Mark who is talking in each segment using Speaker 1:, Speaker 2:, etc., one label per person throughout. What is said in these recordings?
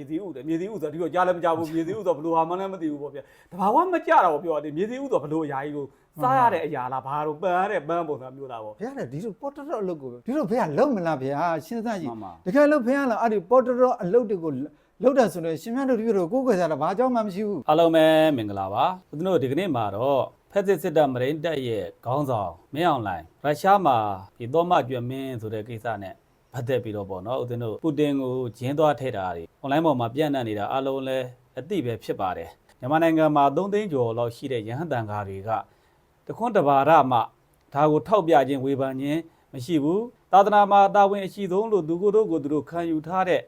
Speaker 1: မြေသေးဥတယ်မြေသေးဥဆိုတော့ဒီတော့ကြားလည်းမကြားဘူးမြေသေးဥဆိုတော့ဘလို့ဟာမှလည်းမသိဘူးပေါ့ဗျာတဘာဝမကြတော့ပြောတယ်မြေသေးဥဆိုတော့ဘလို့အရာကြီးကိုစားရတဲ့အရာလားဘာလို့ပန်းရတဲ့ပန်းပုံစံမျိုးလားပေါ့
Speaker 2: ဘုရားလည်းဒီလိုပေါ်တော်တော်အလုပ်ကိုဒီလိုဘုရားလုံးမလားဘုရားရှင်းစမ်းကြည့်
Speaker 1: မှန်ပါ
Speaker 2: တကယ်လို့ဘုရားလားအဲ့ဒီပေါ်တော်တော်အလုပ်တွေကိုလုပ်တယ်ဆိုတော့ရှင်မြတ်တို့ဒီလိုကိုယ်ကိုယ်စားတာဘာကြောင့်မှမရှိဘူး
Speaker 1: အားလုံးပဲမင်္ဂလာပါဦးဇင်းတို့ဒီကနေ့မှာတော့ဖက်စစ်စစ်တပ်မရိန်တပ်ရဲ့ခေါင်းဆောင်မင်းအောင်လှိုင်ရုရှားမှာဒီသောမကျွမ်းမင်းဆိုတဲ့ကိစ္စနဲ့ ပတ်သက်ပြီးတော့ပေါ့နော်ဦးဇင်းတို့ပူတင်ကိုဂျင်းသွားထည့်တာတွေအွန်လိုင်းပေါ်မှာပြန့်နှံ့နေတာအားလုံးလည်းအသိပဲဖြစ်ပါတယ်မြန်မာနိုင်ငံမှာ3သိန်းကျော်လောက်ရှိတဲ့ရဟန်းတန်ဃာတွေကတခွန်းတဘာရမှဒါကိုထောက်ပြခြင်းဝေဖန်ခြင်းမရှိဘူးသာသနာမှာတာဝန်အရှိဆုံးလို့သူကိုယ်တို့ကိုယ်သူတို့ခံယူထားတဲ့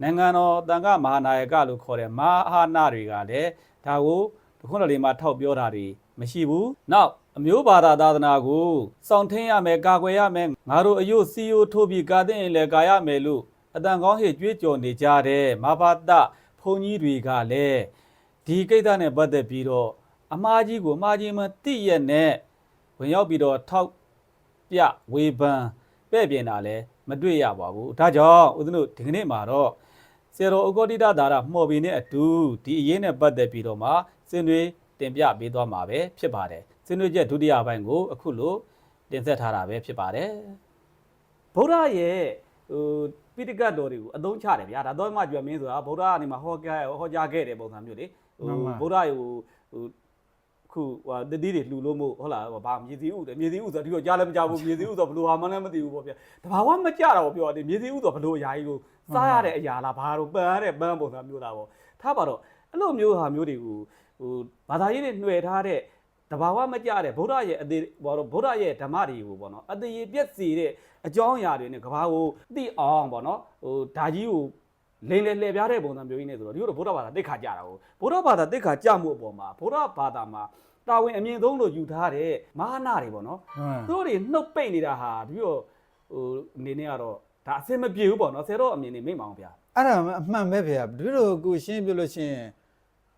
Speaker 1: နိုင်ငံတော်တန်ခါမဟာနာယကလို့ခေါ်တဲ့မဟာနာတွေကလည်းဒါကိုဒီခုနလေးမှာထောက်ပြောတာတွေမရှိဘူး။နောက် အမျိုးဘာသာသာသနာကိုစောင့်ထင်းရမယ်ကာကွယ်ရမယ်ငါတို့အယုတ်စီယိုထိုးပြီးကာတဲ့ရင်လည်းကာရမယ်လို့အတန်ကောင်းဟေ့ကြွေးကြော်နေကြတဲ့မဘာတဘုန်းကြီးတွေကလည်းဒီကိစ္စနဲ့ပတ်သက်ပြီးတော့အမားကြီးကိုအမားကြီးမသိရက်နဲ့ဝင်ရောက်ပြီးတော့ထောက်ပြဝေဖန်ပဲ့ပြင်တာလည်းမတွေ့ရပါဘူး။ဒါကြောင့်ဦးဇင်းတို့ဒီကနေ့မှာတော့စေရောဥက္ကဋ္ဌဒါရမှော်ဘီနဲ့အတူဒီအရေးနဲ့ပတ်သက်ပြီးတော့မှစင်တွေတင်ပြပေးသွားမှာပဲဖြစ်ပါတယ် စင်တွေချက်ဒုတိယပိုင်းကိုအခုလိုတင်ဆက်ထားတာပဲဖြစ်ပါတယ်ဗုဒ္ဓရဲ့ဟိုပိဋကတ်တော်တွေကိုအသုံးချတယ်ဗျာဒါတော့မှကြွယ်မင်းဆိုတာဗုဒ္ဓကနေမှဟောကြားဟောကြားခဲ့တဲ့ပုံစံမျိုးလေဟိုဗုဒ္ဓရဲ့ဟိုဟိုခုဟိုတတိတွေလှူလို့မို့ဟုတ်လားဘာမြေသီးဥတယ်မြေသီးဥဆိုတော့ဒီတော့ကြားလည်းမကြားဘူးမြေသီးဥဆိုတော့ဘလို့ဟာမှလည်းမသိဘူးပေါ့ဗျာတဘာဝမကြတော့ပြောတယ်မြေသီးဥဆိုတော့ဘလို့အရာကြီးကိုစားရတဲ့အရာလားဘာလို့ပန်းရတဲ့ပန်းပုံစံမျိုးလားပေါ့ထားပါတော့အဲ့လိုမျိုးဟာမျိုးတွေကိုဟိုဘာသာရေးတွေနှွယ်ထားတဲ့ တဘာဝမကြတဲ့ဗုဒ္ဓရဲ့အသေးဘောတော့ဗုဒ္ဓရဲ့ဓမ္မတွေကိုပေါ့နော်အသေးပြက်စီတဲ့အကြောင်းအရာတွေနဲ့ကဘာကိုသိအောင်ပေါ့နော်ဟိုဓာကြီးကိုလိန်လေလှည့်ပြားတဲ့ပုံစံမျိုးကြီးနဲ့ဆိုတော့ဒီလိုဗုဒ္ဓဘာသာသိက္ခာကြတာကိုဗုဒ္ဓဘာသာသိက္ခာကြမှုအပေါ်မှာဗုဒ္ဓဘာသာမှာတာဝန်အမြင့်ဆုံးလို့ယူထားတဲ့မဟာနာတွေပေါ့နော်သူတို့တွေနှုတ်ပိတ်နေတာဟာပြီးတော့ဟိုအနေနဲ့ကတော့ဒါအဆင်မပြေဘူးပေါ့နော်ဆယ်တော့အမြင်နေမိတ်မအောင်ဗျာ
Speaker 2: အဲ့ဒါအမှန်ပဲဖေဒီလိုကိုရှင်းပြလို့ရှရင်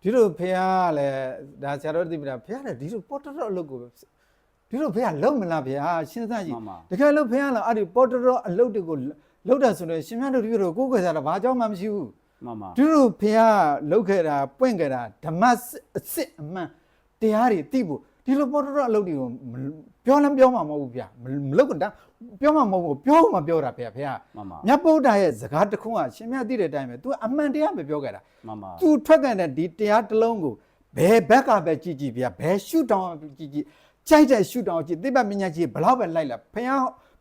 Speaker 2: ဒီလိုဖေကလည်းဒါဆရာတော်သိပြီလားဖေကလည်းဒီလိုပေါ်တော်တော်အလုပ်ကိုဒီလိုဖေကလုံးမလားဖေရှင်းစမ်းကြည့်
Speaker 1: မှန်ပါ
Speaker 2: တကယ်လို့ဖေကလည်းအဲ့ဒီပေါ်တော်တော်အလုပ်တွေကိုလုပ်တယ်ဆိုတော့ရှင်မြတ်တို့ဒီလိုကိုယ်ကိုယ်စားတာဘာကြောင့်မှမရှိဘူး
Speaker 1: မှန်ပါ
Speaker 2: ဒီလိုဖေကလုပ်ခဲ့တာပွင့်ခဲ့တာဓမ္မစစ်အစစ်အမှန်တရားတွေသိဖို့ဒီလိုပေါ်တော်တော်အလုပ်တွေကိုမပြောလည်းပြောမှာမဟုတ်ဘူးဗျမမလုပ်ကြတာ ပြောမှာမဟုတ်ဘူးပြောမှပြောတာဖေကဖေက
Speaker 1: မှန်ပါ
Speaker 2: မြတ်ဗုဒ္ဓရဲ့စကားတစ်ခုကရှင်မြတ်သိတဲ့အတိုင်းပဲ तू အမှန်တရားပဲပြောခဲ့တာ
Speaker 1: မှန်ပါ
Speaker 2: तू ထွက်ခဲ့တဲ့ဒီတရားတစ်လုံးကိုဘယ်ဘက်ကပဲကြည်ကြည်ဗျာဘယ်ရှုတောင်းကြည်ကြည်ကြိုက်တဲ့ရှုတောင်းကြည်သိပ္ပပညာကြီးဘလောက်ပဲလိုက်လာဖះ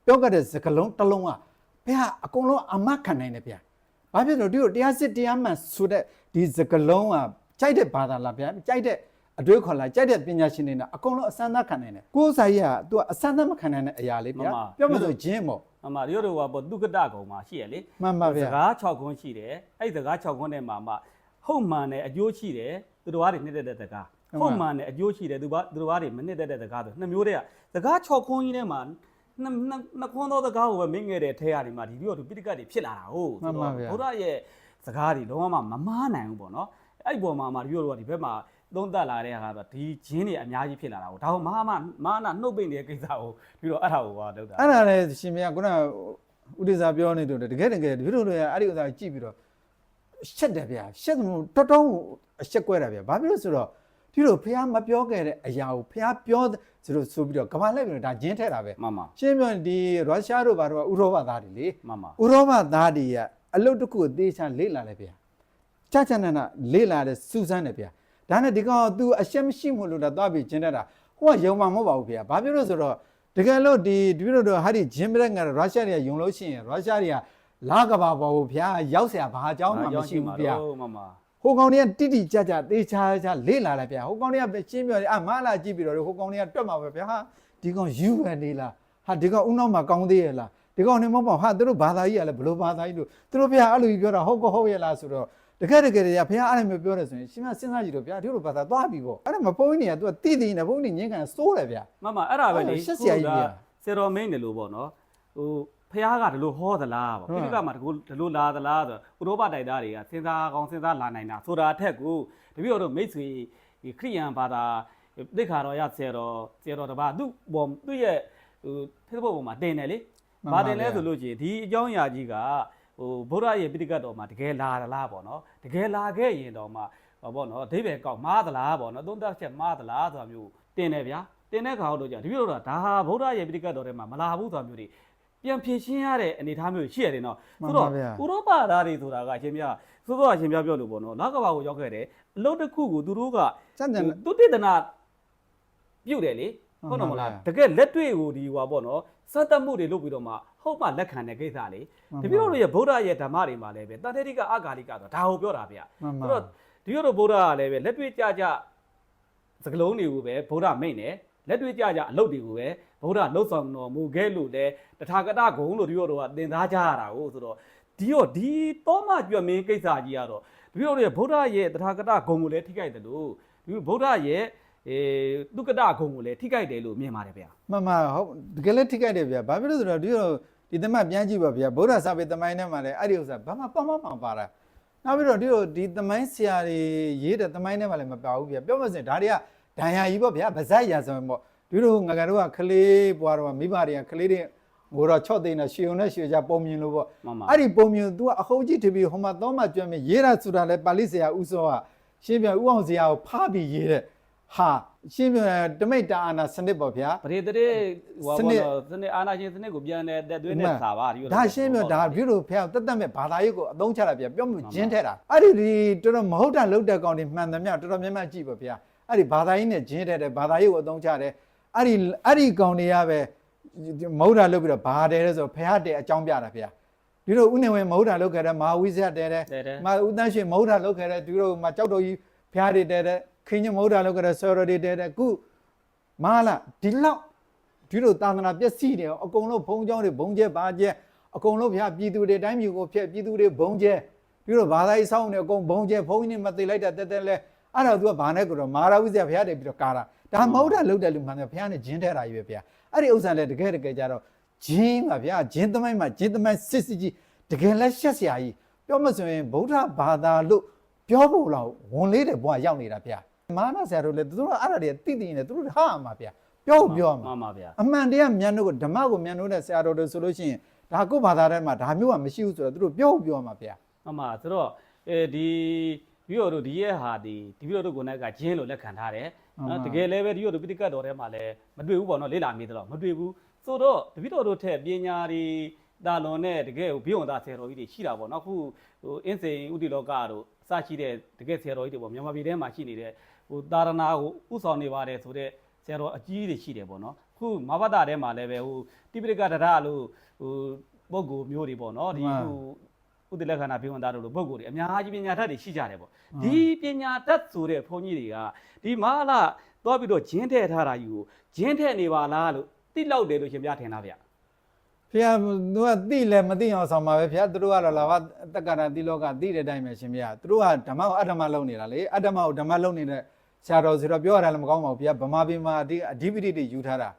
Speaker 2: ပြောခဲ့တဲ့စကားလုံးတစ်လုံးကဖះအကုန်လုံးအမတ်ခံနိုင်တယ်ဗျာဘာဖြစ်လို့ဒီလိုတရားစစ်တရားမှန်ဆိုတဲ့ဒီစကားလုံးကကြိုက်တဲ့ဘာသာလားဗျာကြိုက်တဲ့ အတွေးခေါ်လာကြိုက်တဲ့ပညာရှင်တွေနဲ့အကုန်လုံးအစမ်းသားခံနိုင်တယ်ကိုယ်စာကြီးက तू အစမ်းသားမခံနိုင်တဲ့အရာလေးဗျာပြောမှဆိုဂျင်းပေါ့
Speaker 1: မှန်ပါတို့တို့ကပေါ့ဒုက္ကတကုံမှာရှိရလေ
Speaker 2: မှန်ပါဗျာ
Speaker 1: စကား6ခွန်းရှိတယ်အဲ့ဒီစကား6ခွန်းထဲမှာမှဟုတ်မှန်တယ်အကျိုးရှိတယ်သူတော်ဘာတွေနှစ်သက်တဲ့စကားဟုတ်မှန်တယ်အကျိုးရှိတယ်သူဘာသူတော်ဘာတွေမနှစ်သက်တဲ့စကားဆိုနှစ်မျိုးတည်းကစကား6ခွန်းကြီးထဲမှာနှစ်နှစ်နှစ်ခွန်းသောစကားကိုပဲမင်းငယ်တဲ့ထဲရဒီမှာဒီပြီးတော့သူပိဋကတ်တွေဖြစ်လာတာဟုတ်
Speaker 2: မှန်ပါဗျာ
Speaker 1: ဘုရားရဲ့စကားတွေလုံးဝမမားနိုင်ဘူးပေါ့နော်အဲ့ဒီပေါ်မှာမှဒီလိုတော့ဒီဘက်မှာ သုံးသက်လာတဲ့ဟာကဒီဂျင်းတွေအများကြီးဖြစ်လာတာကိုဒါကိုမဟာမမဟာနာနှုတ်ပိတ်နေတဲ့ကိစ္စကိုပြီးတော့အဲ့ဒါကိုပါလောက်တာ
Speaker 2: အဲ့ဒါလည်းရှင်မြတ်ခုနဥဒိစာပြောနေတယ်တကယ်တကယ်ဒီလိုလိုအဲ့ဒီဥစ္စာကြည့်ပြီးတော့ရှက်တယ်ဗျာရှက်တယ်တော်တော်အရှက်ကွဲတာဗျာဘာဖြစ်လို့ဆိုတော့ဒီလိုဖះမပြောခဲ့တဲ့အရာကိုဖះပြောဆိုလို့ဆိုပြီးတော့ကမ္ဘာလိုက်ပြီးတော့ဒါဂျင်းထဲတာပဲ
Speaker 1: မှန်ပါ
Speaker 2: ရှင်းပြောရင်ဒီရုရှားတို့ဘာတို့ကဥရောပသားတွေလေ
Speaker 1: မှန်ပါ
Speaker 2: ဥရောပသားတွေကအလုတ်တစ်ခုကိုသေချာလေ့လာတယ်ဗျာချာချာနာနာလေ့လာတဲ့စူးစမ်းတယ်ဗျာ ဒါနဲ့ဒီကောင်က तू အရှက်မရှိမို့လို့ဒါသွားပြီးဂျင်းထဲတာဟိုကယုံမှာမဟုတ်ပါဘူးဗျာဘာဖြစ်လို့ဆိုတော့ တကယ်လို့ဒီဒီလိုတော့ဟာဒီဂျင်းဘရက်ငါရုရှားတွေကယုံလို့ရှိရင်ရုရှားတွေကလာကဘာပေါ်ဘူးဗျာရောက်เสียဘာအကြောင်းမှမရှိဘူးဗျာ
Speaker 1: မှန်ပါ
Speaker 2: ဟိုကောင်တွေကတိတိကျကျသေချာချာလေးလာတယ်ဗျာဟိုကောင်တွေကပဲရှင်းပြောတယ်အမလာကြည့်ပြီးတော့ဟိုကောင်တွေကတွက်မှာပဲဗျာဟာဒီကောင်ယူပဲနေလားဟာဒီကောင်ဦးနောက်မှာကောင်းသေးရဲ့လားဒီကောင်နေမဟုတ်ပါဟာသူတို့ဘာသာကြီးကလည်းဘလို့ဘာသာကြီးလို့သူတို့ဗျာအဲ့လိုကြီးပြောတာဟုတ်ကောဟုတ်ရဲ့လားဆိုတော့ တကယ်တကယ်တွေကဘုရားအဲ့လိုမျိုးပြောတယ်ဆိုရင်ရှင်မစဉ်းစားကြည့်တော့ဗျာဒီလိုဘာသာသွားပြီပေါ့အဲ့ဒါမပုံနေရသူကတိတိနေဘုန်းကြီးညင်ကန်စိုးတယ်ဗျာ
Speaker 1: မှန်ပါအဲ့ဒါပဲလေ
Speaker 2: အဲ့ဒါရှက်စရာကြီးဗျာ
Speaker 1: ဆယ်တော်မင်းတယ်လို့ပေါ့နော်ဟိုဖះကဒီလိုဟောသလားပေါ့
Speaker 2: ဟုတ်
Speaker 1: ပိဋကမှာဒီလိုဒီလိုလာသလားဆိုဥရောပတိုက်သားတွေကစဉ်းစားကောင်းစဉ်းစားလာနိုင်တာဆိုတာအထက်ကိုတပည့်တော်တို့မိတ်ဆွေဒီခရိယန်ဘာသာသိက္ခာတော်ရဆယ်တော်ဆယ်တော်တပါးသူ့ပေါ်သူ့ရဲ့ဟို Facebook ပေါ်မှာတင်တယ်လေ
Speaker 2: မှန်ပါ
Speaker 1: ဘာတင်လဲ
Speaker 2: ဗျာ
Speaker 1: ဆိုလို့ရှိရင်ဒီအကြောင်းအရာကြီးက ဟဟိုဗုဒ္ဓရဲ့ပိဋကတ်တော်မှာတကယ်လာသလားပေါ့နော်တကယ်လာခဲ့ရင်တော့မှဟောပေါ့နော်အဓိပ္ပာယ်ကောက်မှားသလားပေါ့နော်သုံးသပ်ချက်မှားသလားဆိုတာမျိုးတင်တယ်ဗျာတင်တဲ့ခါတော့ကြာတပည့်တော်ကဒါဟာဗုဒ္ဓရဲ့ပိဋကတ်တော်ထဲမှာမလာဘူးဆိုတာမျိုးတွေပြန်ဖြေရှင်းရတဲ့အနေအထားမျိုးရှိရတယ်နော်
Speaker 2: မှန်
Speaker 1: ဆို
Speaker 2: ပါ
Speaker 1: တော့
Speaker 2: ဗျာ
Speaker 1: ဥရောပသားတွေဆိုတာကအရှင်မြတ်သို့တော့အရှင်မြတ်ပြောလို့ပေါ့နော်နောက်ကဘာကိုရောက်ခဲ့တယ်အလုပ်တစ်ခုကိုသူတို့က
Speaker 2: စံတန်
Speaker 1: သူတေသနာပြုတ်တယ်လေ
Speaker 2: မှ
Speaker 1: ဟုတ်
Speaker 2: န်ပါ
Speaker 1: တော့မလား
Speaker 2: ဗျာ
Speaker 1: တကယ်လက်တွေ့ကိုဒီဟွာပေါ့နော်စက်တက်မှုတွေလုပ်ပြီးတော့မှ ဟုတ်မှလက်ခံတဲ့ကိစ္စလေ
Speaker 2: မှန်ပါ
Speaker 1: တပည့်တော်တို့ရဲ့ဗုဒ္ဓရဲ့ဓမ္မတွေမှာလည်းပဲတန်ထေတိကအဂါလိကဆိုဒါကိုပြောတာဗျာ
Speaker 2: မှန်ပါ
Speaker 1: ဆိုတော့ဒီလိုဗုဒ္ဓကလည်းပဲလက်တွေ့ကြကြစကလုံးတွေကိုပဲဗုဒ္ဓမိတ်တယ်လက်တွေ့ကြကြအလုပ်တွေကိုပဲဗုဒ္ဓလှုပ်ဆောင်တော်မူခဲ့လို့လဲတထာဂတဂုံလို့ဒီလိုတော့ကသင်သားကြရတာကိုဆိုတော့ဒီတော့ဒီတောမကြွမင်းကိစ္စကြီးကတော့တပည့်တော်တို့ရဲ့ဗုဒ္ဓရဲ့တထာဂတဂုံကိုလည်းထိခိုက်တယ်လို့ဒီဗုဒ္ဓရဲ့အဲတုကတဂုံကိုလည်းထိခိုက်တယ်လို့မြင်ပါတယ်ဗျာ
Speaker 2: မှန်မှန်ဟုတ်တကယ်လည်းထိခိုက်တယ်ဗျာဘာဖြစ်လို့ဆိုတော့ဒီလို ဒီသမတ်ပြန်ကြည့်ပါဗျာဗုဒ္ဓစာပေသမိုင်းထဲမှာလည်းအဲ့ဒီဥစ္စာဘာမှပတ်မမှန်ပါတာနောက်ပြီးတော့ဒီလိုဒီသမိုင်းဆရာတွေရေးတဲ့သမိုင်းထဲမှာလည်းမပါဘူးဗျာပြောမှစင်ဒါတွေကဒဏ်ရာကြီးပေါ့ဗျာဗဇက်ရာဆိုရင်ပေါ့ဒီလိုငါကတော့ကကလေးဘွားတော့မိဘတွေကကလေးတွေငိုတော့ချော့သိနေရှေုံနဲ့ရှေကြပုံမြင်လို့ပေါ့
Speaker 1: မှန်ပါ
Speaker 2: အဲ့ဒီပုံမြင် तू ကအဟုတ်ကြီးတပြီးဟိုမှာတော့မှကြွမ်းမြရေးတာဆိုတာလဲပါဠိဆရာဥစောကရှင်းပြဥအောင်ဆရာကိုဖားပြီးရေးတဲ့ဟာ ရှင်းပြတမိတ်တာအာနာစနစ်ပေါ့ဗျာ
Speaker 1: ပရိသေတွေဟို
Speaker 2: စနစ်
Speaker 1: ဘောနော်စနစ်အာနာရှင်စနစ်ကိုပြန်တဲ့တက်သွင်းတဲ့စာပါဒီလို
Speaker 2: ဒါရှင်းပြဒါပြုလို့ဖះတက်တက်မဲ့ဘာသာရေးကိုအသုံးချတာပြပြောမှုဂျင်းထဲတာအဲ့ဒီဒီတော်တော်မဟုတ်တာလောက်တဲ့ကောင်တွေမှန်သမျှတော်တော်များများကြည့်ပါဗျာအဲ့ဒီဘာသာရေးနဲ့ဂျင်းထဲတယ်ဘာသာရေးကိုအသုံးချတယ်အဲ့ဒီအဲ့ဒီကောင်တွေကပဲမဟုတ်တာလောက်ပြီးတော့ဘာတယ်လဲဆိုဖះတဲ့အကြောင်းပြတာဗျာဒီလိုဥနေဝင်မဟုတ်တာလောက်ခဲ့တယ်မဟာဝိဇ္ဇတဲတယ်
Speaker 1: တဲ့တဲ့
Speaker 2: မဦးတန်းရှင်မဟုတ်တာလောက်ခဲ့တယ်ဒီလိုမကြောက်တော်ကြီးဖះတွေတဲတယ် ခင်းညမဟုတ်တာလောက်ခဲ့တယ်ဆော်ရတွေတဲတယ်ခုမဟာလားဒီလောက် ဒီလိုသာသနာပျက်စီးနေအောင်အကုန်လုံးဘုံเจ้าတွေဘုံကျဲပါကျဲအကုန်လုံးဗျာပြည်သူတွေတိုင်းပြည်ကိုဖျက်ပြည်သူတွေဘုံကျဲဒီလိုဘာသာရေးစောင်းနေအကုန်ဘုံကျဲဘုံကြီးနေမသိလိုက်တာတက်တက်လဲအဲ့တော့ तू ကဘာနဲ့ကြတော့မာရာဝိဇ္ဇာဘုရားတွေပြီးတော့ကာတာဒါမဟုတ်တာလုတ်တယ်လို့မှန်တယ်ဘုရားနဲ့ဂျင်းထဲတာကြီးပဲဗျာအဲ့ဒီဥစ္စာလည်းတကယ်တကယ်ကြတော့ဂျင်းပါဗျာဂျင်းသမိုင်းမှာဂျင်းသမိုင်းစစ်စစ်ကြီးတကယ်လဲရှက်စရာကြီးပြောမဆိုရင်ဗုဒ္ဓဘာသာလို့ပြောဖို့လောက်ဝန်လေးတဲ့ဘုရားရောက်နေတာဗျာ မာနဆရာတို့လည်းသူတို့ကအဲ့ဒါတွေတိတိနေသူတို့ဟာမှာဗျာပြောဖို့ပြောမှာ
Speaker 1: မှန်ပါဗျာ
Speaker 2: အမှန်တရားမြန်တို့ကဓမ္မကိုမြန်တို့တဲ့ဆရာတော်တွေဆိုလို့ရှိရင်ဒါကိုယ့်ဘာသာထဲမှာဒါမျိုးကမရှိဘူးဆိုတော့သူတို့ပြောပြောမှာဗျာ
Speaker 1: မှန်ပါဆိုတော့အဲဒီပြီးတော့တို့ဒီရဲ့ဟာဒီဒီပြီးတော့တို့ကိုယ်ကဂျင်းလို့လက်ခံထားတယ်နော်တကယ်လည်းပဲဒီတော့ပိဋကတ်တော်ထဲမှာလည်းမတွေ့ဘူးပေါ့နော်လေ့လာမိတော့မတွေ့ဘူးဆိုတော့တပိတော်တို့ထက်ပညာတွေတာလွန်နဲ့တကယ်ဘိယုံသားဆရာတော်ကြီးတွေရှိတာပေါ့နော်ခုဟိုအင်းစိန်ဥတီလောကတို့အစရှိတဲ့တကယ်ဆရာတော်ကြီးတွေပေါ့မြန်မာပြည်ထဲမှာရှိနေတဲ့ ဟိုတာရနာကိုဥဆောင်နေပါတယ်ဆိုတော့ဆရာတော်အကြီးတွေရှိတယ်ပေါ့နော်ခုမဘတာထဲမှာလည်းပဲဟိုတိပိဋကတရလို့ဟိုပုဂ္ဂိုလ်မျိုးတွေပေါ့နော်ဒီဟိုဥတည်လက္ခဏာပြေဝန်သားတို့လိုပုံကိုယ်တွေအများကြီးပညာတတ်တွေရှိကြတယ်ပေါ့ဒီပညာတတ်ဆိုတဲ့ဘုန်းကြီးတွေကဒီမဟာလာသွားပြီးတော့ဂျင်းထဲထားတာယူကိုဂျင်းထဲနေပါလားလို့တိလောက်တယ်လို့ရှင်ပြထင်တာဗျ
Speaker 2: ဖျားသူကသိလဲမသိအောင်ဆောင်ပါပဲဖျားသူတို့ကတော့လာဘတက္ကရာတိလောကသိတဲ့အတိုင်းပဲရှင်ဗျာသူတို့ကဓမ္မကိုအဓမ္မလုပ်နေတာလေအဓမ္မကိုဓမ္မလုပ်နေတဲ့ ဆရာတော်ဆိုတော့ပြောရတာလည်းမကောင်းပါဘူးဗျာဗမာပြည်မှာဒီအဓိပတိတွေယူထားတာ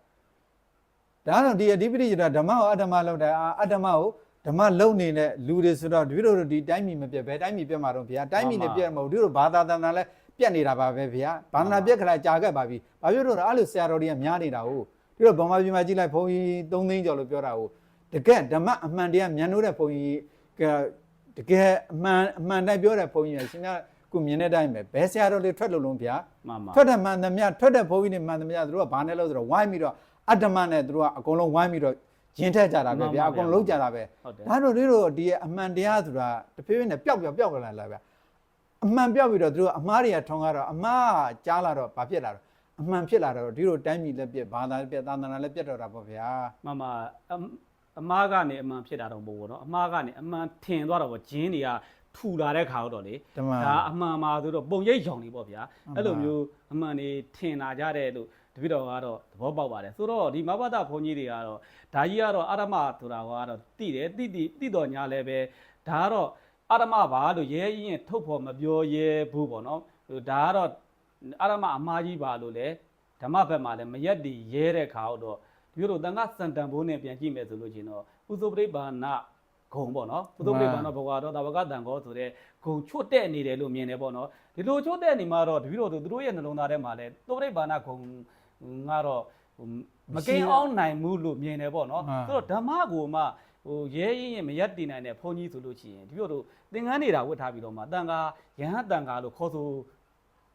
Speaker 2: ဒါတော့ဒီအဓိပတိဆိုတာဓမ္မကိုအဓမ္မလုပ်တာအာအဓမ္မကိုဓမ္မလုံနေတဲ့လူတွေဆိုတော့ဒီလိုဒီတိုင်းပြည်မပြတ်ဘဲတိုင်းပြည်ပြတ်မှာတော့ဗျာတိုင်းပြည်နဲ့ပြတ်မဟုတ်ဒီလိုဘာသာတနာလဲပြတ်နေတာပါပဲဗျာဘာသာပြတ်ခလာကြာခဲ့ပါပြီဘာဖြစ်လို့လဲအဲ့လိုဆရာတော်တွေကများနေတာဟုတ်ဒီလိုဗမာပြည်မှာကြည့်လိုက်ဘုန်းကြီး3သိန်းကျော်လို့ပြောတာဟုတ်တကယ်ဓမ္မအမှန်တရားမြန်လို့တဲ့ဘုန်းကြီးကတကယ်အမှန်အမှန်တိုင်းပြောတဲ့ဘုန်းကြီးကရှင်က ခုမြင်တဲ့အတိုင်းပဲဘယ်ဆရာတော်တွေထွက်လို့လုံးဗျာ
Speaker 1: မှန်ပါ
Speaker 2: ထွက်တဲ့မှန်သမျှထွက်တဲ့ဘုန်းကြီးတွေမှန်သမျှသူတို့ကဘာနဲ့လို့ဆိုတော့ဝိုင်းပြီးတော့အတ္တမနဲ့သူတို့ကအကုန်လုံးဝိုင်းပြီးတော့ရင်ထက်ကြတာပဲဗျာအကုန်လုံးကြတာပဲ
Speaker 1: ဟုတ်တယ်
Speaker 2: ဒါတို့တို့တို့ဒီအမှန်တရားဆိုတာတဖြည်းဖြည်းနဲ့ပျောက်ပျောက်ပျောက်လာလာဗျာအမှန်ပျောက်ပြီးတော့သူတို့အမားတွေကထုံကတော့အမားကြားလာတော့ဘာဖြစ်လာတော့အမှန်ဖြစ်လာတော့ဒီလိုတိုင်းပြည်လက်ပြက်ဘာသာလက်ပြက်သာသနာလက်ပြက်တော့တာပေါ့ဗျာ
Speaker 1: မှန်ပါအမအမားကနေအမှန်ဖြစ်တာတော့မဟုတ်ဘူးเนาะအမားကနေအမှန်ထင်သွားတော့ဗောဂျင်းတွေက ထူလာတဲ့ခါတော့လေ
Speaker 2: ဓမ္မ
Speaker 1: ဒါအမှန်ပါဆိုတော့ပုံရိပ်ရောင်နေပေါ့ဗျာ
Speaker 2: မှန်ပါ
Speaker 1: အဲ့လိုမျိုးအမှန်နေထင်လာကြတဲ့လို့တပိတော်ကတော့သဘောပေါက်ပါတယ်ဆိုတော့ဒီမဘဒဘုန်းကြီးတွေကတော့ဒါကြီးကတော့အာရမဆိုတာကတော့တိတယ်တိတိတိတော်ညာလည်းပဲဒါကတော့အာရမပါလို့ရဲရင်ထုတ်ဖို့မပြောရဲဘူးပေါ့နော်ဟိုဒါကတော့အာရမအမားကြီးပါလို့လေဓမ္မဘက်မှာလည်းမရက်တည်ရဲတဲ့ခါတော့ဒီလိုတန်ခါစံတန်ဘိုးနဲ့ပြန်ကြည့်မယ်ဆိုလို့ချင်းတော့ဥသုပရိပါဏ ဂုံပေါ့နော်ဥသုပရိပါဏဘဂဝါတော့တဝကတန်ကောဆိုတဲ့ဂုံချွတ်တဲ့နေတယ်လို့မြင်တယ်ပေါ့နော်ဒီလိုချိုးတဲ့နေမှာတော့တပည့်တော်တို့သူတို့ရဲ့နှလုံးသားထဲမှာလဲသုပရိပါဏခုံငါတော့ဟိုမကိန်းအောင်နိုင်မှုလို့မြင်တယ်ပေါ့နော်
Speaker 2: မှန်
Speaker 1: ဆိုတော့ဓမ္မကိုမှဟိုရဲရင်ရင်မရက်တည်နိုင်တဲ့ဘုန်းကြီးဆိုလို့ရှိရင်ဒီလိုတို့သင်္ကန်းနေတာဝတ်ထားပြီးတော့မှတန်ခါရဟန်းတန်ခါလို့ခေါ်ဆို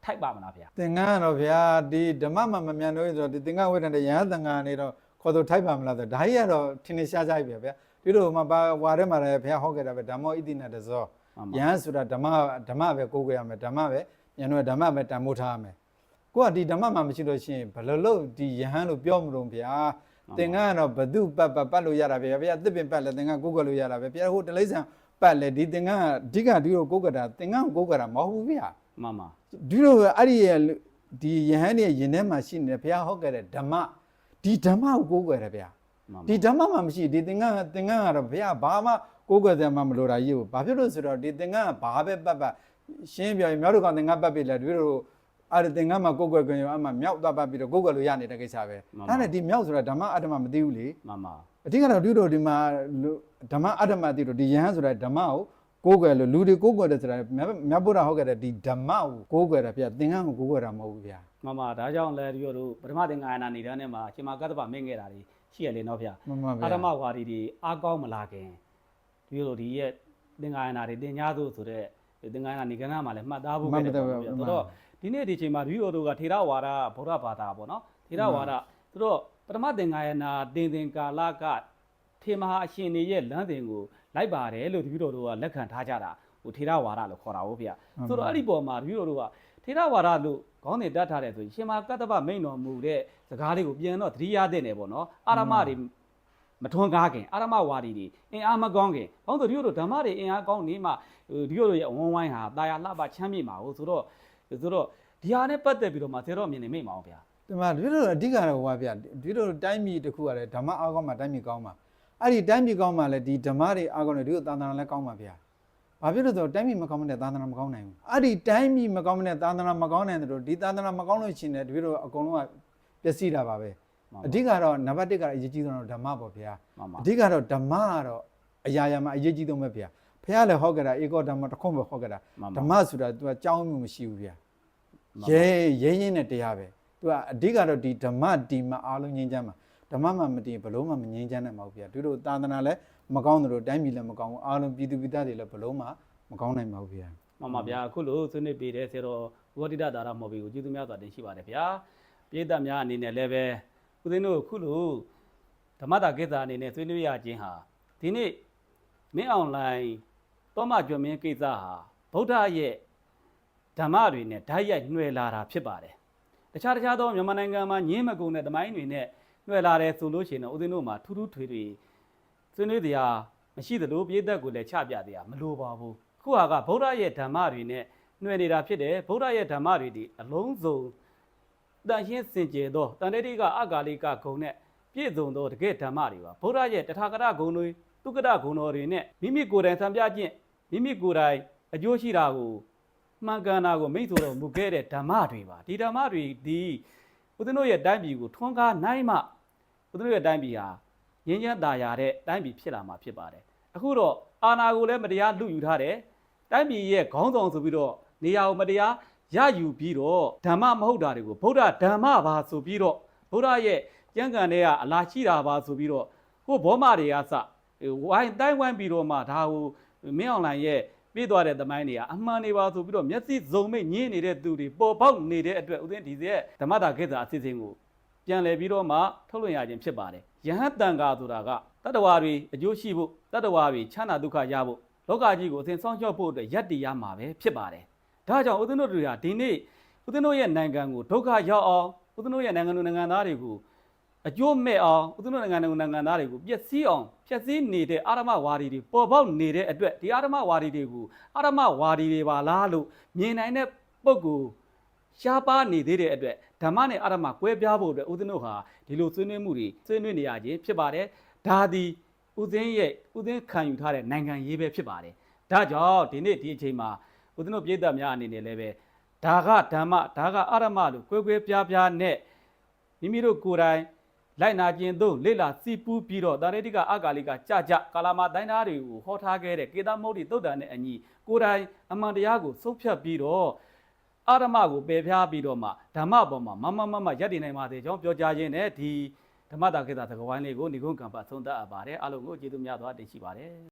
Speaker 1: ထိုက်ပါမလားဗျာ
Speaker 2: သင်္ကန်းကတော့ဗျာဒီဓမ္မမှာမမြန်လို့ဆိုတော့ဒီသင်္ကန်းဝိတ္တန်တဲ့ရဟန်းသံဃာနေတော့ခေါ်သူထိုက်ပါမလားဆိုတော့ဒါကြီးကတော့ထင်ထင်ရှားရှားပဲဗျာ ဒီလိုမှပါဝါထဲမှာလည်းဘုရားဟောခဲ့တာပဲဓမ္မောဣတိနတဇော
Speaker 1: မှန်ပါ
Speaker 2: ယဟန်ဆိုတာဓမ္မဓမ္မပဲကိုးကွယ်ရမယ်ဓမ္မပဲမြန်တော့ဓမ္မပဲတန်ဖိုးထားရမယ်ကိုကဒီဓမ္မမှာမရှိလို့ရှိရင်ဘယ်လိုလုပ်ဒီယဟန်လို့ပြောမလို့ဗျာသင်္ကန်းကတော့ဘဒုပတ်ပတ်ပတ်လို့ရတာပဲဗျာသစ်ပင်ပတ်လည်းသင်္ကန်းကိုးကွယ်လို့ရတာပဲဗျာဟိုတလိษံပတ်လည်းဒီသင်္ကန်းကအဓိကဒီလိုကိုးကွယ်တာသင်္ကန်းကိုကိုးကွယ်တာမဟုတ်ဘူးဗျာ
Speaker 1: မှန်ပါ
Speaker 2: ဒီလိုပဲအဲ့ဒီရဲ့ဒီယဟန်ရဲ့ယင်ထဲမှာရှိနေတဲ့ဘုရားဟောခဲ့တဲ့ဓမ္မဒီဓမ္မကိုကိုးကွယ်တယ်ဗျာ
Speaker 1: မှန်ပါ
Speaker 2: ဒီဓမ္မမှာမရှိဒီသင်္ကန်းသင်္ကန်းကတော့ဘုရားဘာမှကိုးကွယ်တယ်မှမလိုတာကြီးကိုဘာဖြစ်လို့ဆိုတော့ဒီသင်္ကန်းကဘာပဲပတ်ပတ်ရှင်းပြရင်မြောက်တို့ကသင်္ကန်းပတ်ပြီလေတို့တို့အဲ့ဒီသင်္ကန်းမှာကိုးကွယ်ကြရင်အမှမြောက်သွားပတ်ပြီးတော့ကိုးကွယ်လို့ရနေတဲ့ကိစ္စပဲဒါနဲ့ဒီမြောက်ဆိုတာဓမ္မအတ္တမမသိဘူးလေ
Speaker 1: မှန်ပါ
Speaker 2: အဓိကတော့တို့တို့ဒီမှာဓမ္မအတ္တမသိတော့ဒီယဟန်ဆိုတာဓမ္မကိုကိုးကွယ်လို့လူတွေကိုးကွယ်တယ်ဆိုတာမြတ်မြတ်ဗုဒ္ဓဟောခဲ့တဲ့ဒီဓမ္မကိုကိုးကွယ်တာဗျသင်္ကန်းကိုကိုးကွယ်တာမဟုတ်ဘူးဗျာ
Speaker 1: မှန်ပါဒါကြောင့်လည်းဒီလိုတို့ပထမသင်္ကာယနာနေတန်းထဲမှာရှင်မကတ္တပမင်းခဲ့တာတွေ ရှိရလေနော်ဗျာ
Speaker 2: မှန်ပါဗျာ
Speaker 1: အာရမဝါဒီတွေအားကောင်းမလာခင်ဒီလိုဒီရဲ့သင်္ကာယနာတွေတင် ्या သို့ဆိုတဲ့သင်္ကာယနာနေကဏ္ဍမှာလည်းမှတ်သားဖို့ခဲ့တယ်ပေါ့ဗျာဆိုတော့ဒီနေ့ဒီချိန်မှာဒီလိုတို့ကထေရဝါဒဗုဒ္ဓဘာသာပေါ့နော်ထေရဝါဒသူတို့ပထမသင်္ကာယနာတင်သင်ကာလကထေမဟာအရှင်တွေရဲ့လမ်းစဉ်ကိုလိုက်ပါတယ်လို့ဒီလိုတို့ကလက်ခံထားကြတာဟိုထေရဝါဒလို့ခေါ်တာဟုတ်ဗျာဆိုတော့အဲ့ဒီပေါ်မှာဒီလိုတို့ကထေရဝါဒလို့ခေါင်းစဉ်တတ်ထားတယ်ဆိုရင်ရှင်မကတ္တပမိန်တော်မူတဲ့ စကားလေးကိုပြန်တော့သတိရတဲ့နေပေါ့နော်အာရမတွေမထွန်းကားခင်အာရမဝါဒီတွေအင်အားမကောင်းခင်ဘာလို့လဲဆိုတော့ဒီလိုဓမ္မတွေအင်အားကောင်းနေမှဟိုဒီလိုရဲ့အဝန်းဝိုင်းဟာတာယာလှပချမ်းမြေ့မှာဟုတ်ဆိုတော့ဆိုတော့ဒီဟာနဲ့ပတ်သက်ပြီးတော့မှသေတော့မြင်နေမိတ်မအောင်ဗျာ
Speaker 2: ဒီမှာဒီလိုအဓိကတော့ဟိုပါဗျာဒီလိုတိုင်းပြည်တစ်ခုကလည်းဓမ္မအားကောင်းမှတိုင်းပြည်ကောင်းမှာအဲ့ဒီတိုင်းပြည်ကောင်းမှလည်းဒီဓမ္မတွေအားကောင်းတယ်ဒီလိုသာသနာလည်းကောင်းမှာဗျာဘာဖြစ်လို့ဆိုတော့တိုင်းပြည်မကောင်းမနဲ့သာသနာမကောင်းနိုင်ဘူးအဲ့ဒီတိုင်းပြည်မကောင်းမနဲ့သာသနာမကောင်းနိုင်တယ်လို့ဒီသာသနာမကောင်းလို့ရှိရင်လည်းဒီလိုအကုန်လုံးက ပျက်စီးတာပါပဲအဓိကတော့နံပါတ်1ကတော့အရေးကြီးဆုံးတော့ဓမ္မပေါ့ဗျာ
Speaker 1: မှန်ပါ
Speaker 2: အဓိကတော့ဓမ္မကတော့အရာရာမှာအရေးကြီးဆုံးပဲဗျာဖះလည်းဟောကြတာဧကောဓမ္မတစ်ခုပဲဟောကြတာ
Speaker 1: မှန်
Speaker 2: ဓမ္မ
Speaker 1: ပါ
Speaker 2: ဆိုတာ तू ကကြောင်းမှုမရှိဘူးဗျာ
Speaker 1: မှန်ပါ
Speaker 2: ရဲရဲရင်းနဲ့တရားပဲ तू ကအဓိကတော့ဒီဓမ္မဒီမှာအားလုံးငြိမ်းချမ်းမှာဓမ္မမှာမတည်ဘလို့မှမငြိမ်းချမ်းနိုင်ပါဘူးဗျာဒီလိုသာသနာလည်းမကောင်းသလိုတိုင်းပြည်လည်းမကောင်းဘူးအားလုံးပြည်သူပြည်သားတွေလည်းဘလို့မှမကောင်းနိုင်ပါဘူးဗျာ
Speaker 1: မှန်ပါဗျာအခုလို့ဆွေးနွေးပေးတဲ့ဆရာတော်ဝတိတဒါရမော်ဘီကိုကျေးဇူးများစွာတင်ရှိပါတယ်ဗျာ ပြည်သက်များအနေနဲ့လည်းပဲဦးသိန်းတို့အခုလို့ဓမ္မတာကိစ္စအနေနဲ့ဆွေးနွေးရခြင်းဟာဒီနေ့မင်းအွန်လိုင်းတောမကျွမ်းမင်းကိစ္စဟာဗုဒ္ဓရဲ့ဓမ္မတွေနဲ့ဓာတ်ရိုက်နှွယ်လာတာဖြစ်ပါတယ်တခြားတခြားသောမြန်မာနိုင်ငံမှာညင်းမကုံတဲ့သမိုင်းတွေနဲ့နှွယ်လာတယ်ဆိုလို့ရှိရင်တော့ဦးသိန်းတို့မှာထူးထူးထွေထွေဆွေးနွေးတရားမရှိသလိုပြည်သက်ကိုလည်းချပြတရားမလိုပါဘူးခုဟာကဗုဒ္ဓရဲ့ဓမ္မတွေနဲ့နှွယ်နေတာဖြစ်တယ်ဗုဒ္ဓရဲ့ဓမ္မတွေဒီအလုံးစုံ တန်ရှင်းစင်ကြယ်သောတန်တေတိကအဂါလိကဂုံနဲ့ပြည့်စုံသောတကယ်ဓမ္မတွေပါဗုဒ္ဓရဲ့တထာဂရဂုံတွေတုက္ကဒဂုံတော်တွေနဲ့မိမိကိုယ်တိုင်သံပြခြင်းမိမိကိုယ်တိုင်အကျိုးရှိတာကိုမှန်ကန်တာကိုမိတ်ဆိုတော်မူခဲ့တဲ့ဓမ္မတွေပါဒီဓမ္မတွေဒီဦးဇင်းတို့ရဲ့တိုင်းပြည်ကိုထွန်းကားနိုင်မှဦးဇင်းတို့ရဲ့တိုင်းပြည်ဟာငြင်းချမ်းသာယာတဲ့တိုင်းပြည်ဖြစ်လာမှာဖြစ်ပါတယ်အခုတော့အာဏာကိုလည်းမတရားလူယူထားတယ်တိုင်းပြည်ရဲ့ခေါင်းဆောင်ဆိုပြီးတော့နေရာကိုမတရား ရယူပြီးတော့ဓမ္မမဟုတ်တာတွေကိုဗုဒ္ဓဓမ္မပါဆိုပြီးတော့ဗုဒ္ဓရဲ့ကျမ်းဂန်ထဲကအလားရှိတာပါဆိုပြီးတော့ဟိုဘောမတွေကစဟိုဝိုင်းတိုင်းဝိုင်းပြီးတော့မှဒါကိုမင်းအွန်လိုင်းရဲ့ပြေးသွားတဲ့သမိုင်းတွေကအမှန်တွေပါဆိုပြီးတော့မျက်စိစုံမိတ်ညင်းနေတဲ့သူတွေပေါ်ပေါက်နေတဲ့အတွက်ဥစဉ်ဒီရဲ့ဓမ္မတာခေတ္တအစီအစဉ်ကိုပြန်လည်ပြီးတော့မှထုတ်လွှင့်ရခြင်းဖြစ်ပါတယ်ယဟန်တန်ဃာဆိုတာကတတ္တဝါတွေအကျိုးရှိဖို့တတ္တဝါတွေချမ်းသာဒုက္ခရဖို့လောကကြီးကိုအစဉ်ဆောင်ရှောက်ဖို့အတွက်ယက်တီရမှာပဲဖြစ်ပါတယ်။ ဒါကြောင့်ဦးဇင်းတို့တွေဟာဒီနေ့ဦးဇင်းတို့ရဲ့နိုင်ငံကိုဒုက္ခရောက်အောင်ဦးဇင်းတို့ရဲ့နိုင်ငံသူနိုင်ငံသားတွေကိုအကျိုးမဲ့အောင်ဦးဇင်းတို့နိုင်ငံသူနိုင်ငံသားတွေကိုပျက်စီးအောင်ပျက်စီးနေတဲ့အာရမဝါဒီတွေပေါ်ပေါက်နေတဲ့အတွက်ဒီအာရမဝါဒီတွေကိုအာရမဝါဒီတွေပါလားလို့မြင်နိုင်တဲ့ပုဂ္ဂိုလ်ရှားပါနေသေးတဲ့အတွက်ဓမ္မနဲ့အာရမကွဲပြားဖို့အတွက်ဦးဇင်းတို့ဟာဒီလိုဆွေးနွေးမှုတွေဆွေးနွေးနေရခြင်းဖြစ်ပါတယ်။ဒါသည်ဥသိန်းရဲ့ဥသိန်းခံယူထားတဲ့နိုင်ငံရေးပဲဖြစ်ပါတယ်။ဒါကြောင့်ဒီနေ့ဒီအချိန်မှာ ဥသိန်းတို့ပြည်သက်များအနေနဲ့လည်းပဲဒါကဓမ္မဒါကအာရမလို့ကွဲကွဲပြားပြားနဲ့မိမိတို့ကိုယ်တိုင်လိုက်နာခြင်းသို့လေ့လာစီပူးပြီးတော့တာရတိကအဂါလိကကြကြကာလာမတိုင်းသားတွေကိုဟောထားခဲ့တဲ့ကေသမုဒ္တိတုတ်တန်နဲ့အညီကိုယ်တိုင်အမှန်တရားကိုဆုံးဖြတ်ပြီးတော့အာရမကိုပယ်ဖြားပြီးတော့မှဓမ္မပေါ်မှာမမမမရက်တည်နိုင်ပါသေးကြောင်းပြောကြားခြင်းနဲ့ဒီဓမ္မတာကိစ္စသကဝိုင်းလေးကိုညီကုန်းကံပတ်သုံးသပ်အပ်ပါတယ်အားလုံးကိုကျေးဇူးများစွာတင်ရှိပါတယ်